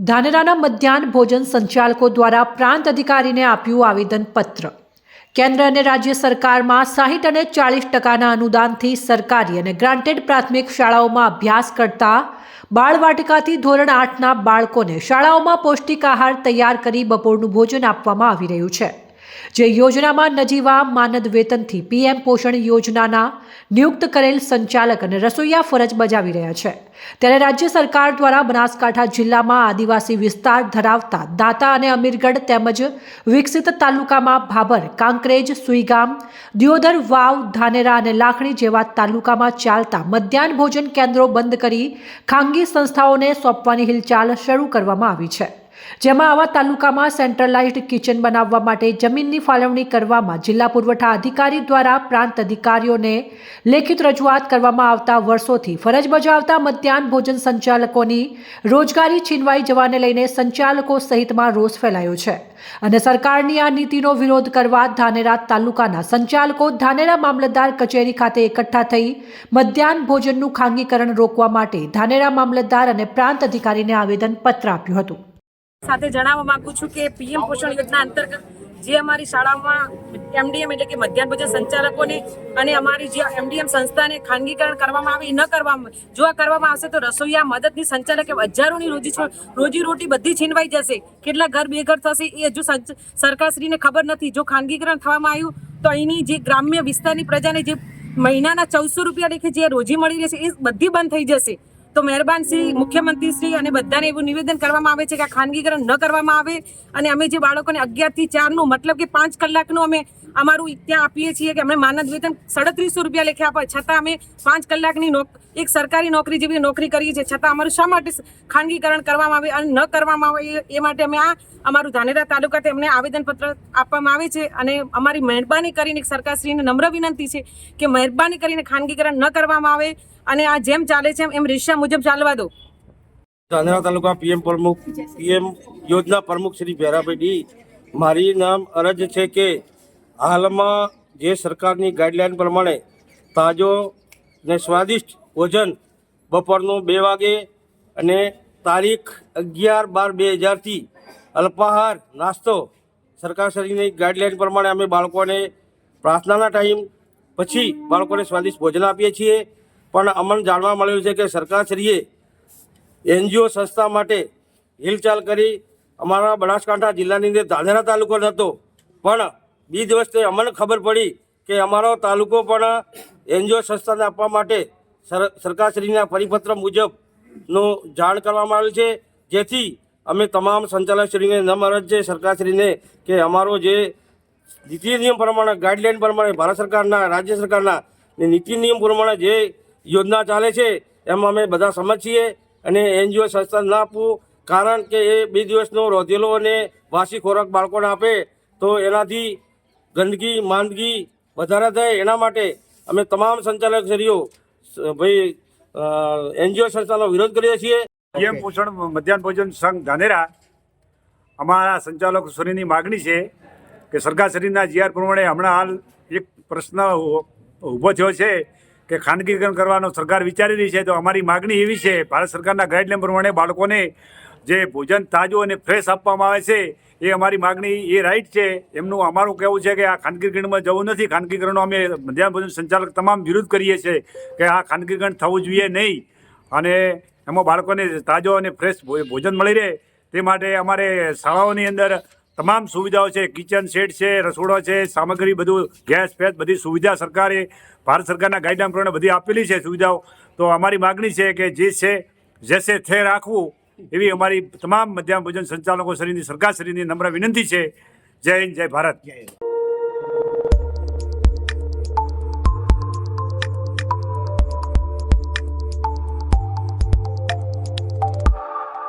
ધાનેરાના મધ્યાહન ભોજન સંચાલકો દ્વારા પ્રાંત અધિકારીને આપ્યું આવેદનપત્ર. કેન્દ્ર અને રાજ્ય સરકારમાં સાહીઠ અને ચાલીસ ટકાના અનુદાનથી સરકારી અને ગ્રાન્ટેડ પ્રાથમિક શાળાઓમાં અભ્યાસ કરતા બાળવાટિકાથી ધોરણ આઠના બાળકોને શાળાઓમાં પૌષ્ટિક આહાર તૈયાર કરી બપોરનું ભોજન આપવામાં આવી રહ્યું છે. જે યોજનામાં નજીવા માનદ વેતનથી પીએમ પોષણ યોજનાના નિયુક્ત કરેલ સંચાલક અને રસોઈયા ફરજ બજાવી રહ્યા છે. ત્યારે રાજ્ય સરકાર દ્વારા બનાસકાંઠા જિલ્લામાં આદિવાસી વિસ્તાર ધરાવતા દાતા અને અમીરગઢ તેમજ વિકસિત તાલુકામાં ભાભર, કાંકરેજ, સુઈગામ, દિયોદર, વાવ, ધાનેરા અને લાખણી જેવા તાલુકામાં ચાલતા મધ્યાહન ભોજન કેન્દ્રો બંધ કરી ખાનગી સંસ્થાઓને સોંપવાની હિલચાલ શરૂ કરવામાં આવી છે. જેમાં આવા તાલુકામાં સેન્ટ્રલાઇઝ્ડ કિચન બનાવવા માટે જમીનની ફાળવણી કરવામાં જિલ્લા પુરવઠા અધિકારી દ્વારા પ્રાંત અધિકારીઓને લેખિત રજૂઆત કરવામાં આવતા વર્ષોથી ફરજ બજાવતા મધ્યાહન ભોજન સંચાલકોની રોજગારી છીનવાઈ જવાને લઈને સંચાલકો સહિતમાં રોષ ફેલાયો છે. અને સરકારની આ નીતિનો વિરોધ કરવા ધાનેરા તાલુકાના સંચાલકો ધાનેરા મામલતદાર કચેરી ખાતે એકઠા થઈ મધ્યાહન ભોજનનું ખાનગીકરણ રોકવા માટે ધાનેરા મામલતદાર અને પ્રાંત અધિકારીને આવેદન પત્ર આપ્યું હતું. સાથે જણાવવા માંગુ છું કે પીએમ પોષણ યોજના અંતર્ગત જે અમારી શાળામાં એમડીએમ એટલે કે મધ્યાહન ભોજન સંચાલકોને અને અમારી જે એમડીએમ સંસ્થાને ખાનગીકરણ કરવામાં આવે ન કરવામાં જો આ કરવામાં આવશે તો રસોઈયા મદદની સંચાલકે હજારોની રોજી રોટી બધી છીનવાઈ જશે. કેટલા ઘર બેઘર થશે એ હજુ સરકારશ્રીને ખબર નથી. જો ખાનગીકરણ થવામાં આવ્યું તો અહીંની જે ગ્રામ્ય વિસ્તારની પ્રજાને જે મહિનાના ચૌદસો રૂપિયા લેખે જે રોજી મળી રહેશે એ બધી બંધ થઈ જશે. તો મહેરબાન શ્રી મુખ્યમંત્રી શ્રી અને બધાને એવું નિવેદન કરવામાં આવે છે કે આ ખાનગીકરણ ન કરવામાં આવે. અને અમે જે બાળકોને અગિયારથી ચારનું મતલબ કે પાંચ કલાકનું અમે અમારું ત્યાં આપીએ છીએ કે અમે માનદ વેતન સાડત્રીસો રૂપિયા લેખે આપે છતાં અમે પાંચ કલાકની નોક, એક સરકારી નોકરી જેવી નોકરી કરીએ છીએ. છતાં અમારું શા માટે ખાનગીકરણ કરવામાં આવે અને ન કરવામાં આવે એ- માટે અમે આ અમારું ધાનેરા તાલુકા તેમને આવેદનપત્ર આપવામાં આવે છે અને અમારી મહેરબાની કરીને સરકારશ્રીને નમ્ર વિનંતી છે કે મહેરબાની કરીને ખાનગીકરણ ન કરવામાં આવે અને આ જેમ ચાલે છે એમ રેશિયા મુજબ ચાલવા દો. ધાનેરા તાલુકા પીએમ પ્રમુખ, પીએમ યોજના પ્રમુખ શ્રી ભેરાભાઈ ડી, મારી નામ અરજ છે કે હાલમાં જે સરકારની ગાઈડલાઈન પ્રમાણે તાજો ને સ્વાદિષ્ટ ભોજન બપોરનું બે વાગે અને તારીખ અગિયાર બાર બે હજારથી અલ્પાહાર નાસ્તો સરકારશ્રીની ગાઈડલાઈન પ્રમાણે અમે બાળકોને પ્રાર્થનાના ટાઈમ પછી બાળકોને સ્વાદિષ્ટ ભોજન આપીએ છીએ. પણ અમને જાણવા મળ્યું છે કે સરકારશ્રીએ એનજીઓ સંસ્થા માટે હિલચાલ કરી. અમારા બનાસકાંઠા જિલ્લાની અંદર ધાનેરા તાલુકો હતો. પણ બી દિવસે અમને ખબર પડી કે અમારો તાલુકો પણ એનજીઓ સંસ્થાને આપવા માટે સર- સરકારશ્રીના પરિપત્ર મુજબનું જાણ કરવામાં આવ્યું છે. જેથી અમે તમામ સંચાલકશ્રીને નમ અરજ છે, સરકારશ્રીને કે અમારો જે નીતિ નિયમ પ્રમાણે ગાઈડલાઇન પ્રમાણે ભારત સરકારના, રાજ્ય સરકારના નીતિ નિયમ પ્રમાણે જે યોજના ચાલે છે, એમાં અમે બધા સમજ છીએ અને એનજીઓ સંસ્થા ના આપવું કારણ કે એ બે દિવસનો રોધેલો અને વાસી ખોરાક બાળકોને આપે તો એનાથી ગંદકી, માંદગી વધારા થાય એના માટે અમે તમામ સંચાલકશ્રીઓ, સ- ભાઈ એનજીઓ સંસ્થાનો વિરોધ કરીએ છીએ. પીએમ પોષણ, મધ્યાહન ભોજન સંઘ ધાનેરા અમારા સંચાલક શ્રીની માગણી છે કે સરકારશ્રીના જીઆર પ્રમાણે હમણાં હાલ એક પ્રશ્ન ઊભો થયો છે કે ખાનગીકરણ કરવાનો સરકાર વિચારી રહી છે તો અમારી માગણી એવી છે, ભારત સરકારના ગાઈડલાઈન પ્રમાણે બાળકોને જે ભોજન તાજું અને ફ્રેશ આપવામાં આવે છે, એ અમારી માગણી એ રાઈટ છે. એમનું અમારું કહેવું છે કે આ ખાનગીકરણમાં જવું નથી. ખાનગીકરણનો અમે મધ્યાહન ભોજન સંચાલક તમામ વિરોધ કરીએ છીએ કે આ ખાનગીકરણ થવું જોઈએ નહીં. અને એમાં બાળકોને તાજો અને ફ્રેશ ભોજન મળી રહે. તે માટે અમારે શાળાઓની અંદર તમામ સુવિધાઓ છે. કિચન સેટ છે, રસોડો છે, સામગ્રી બધું ગેસ ફેસ બધી સુવિધા સરકારે, ભારત સરકારના ગાઈડલાઈન પ્રમાણે બધી આપેલી છે સુવિધાઓ. તો અમારી માગણી છે કે જે છે જેસે થે રાખવું. એવી અમારી તમામ મધ્યાહન ભોજન સંચાલકો શ્રીની, સરકાર શ્રીની નમ્ર વિનંતી છે. જય હિન્દ, જય ભારત.